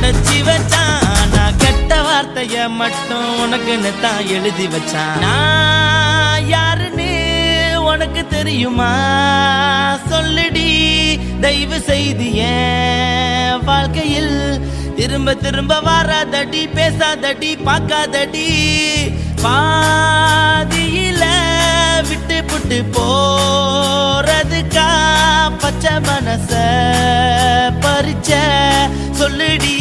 படைச்சி வச்சான். நான் கெட்ட வார்த்தைய மட்டும் உனக்குன்னு தான் எழுதி வச்சான். நான் யாருன்னு உனக்கு தெரியுமா? சொல்லுடி தயவு செய்து வாழ்க்கையில் திரும்ப திரும்ப வராதடி பேசாதடி பார்க்காதடி. பாதியில விட்டு புட்டு போறதுக்கா பச்சை மனச பறிச்ச சொல்லுடி.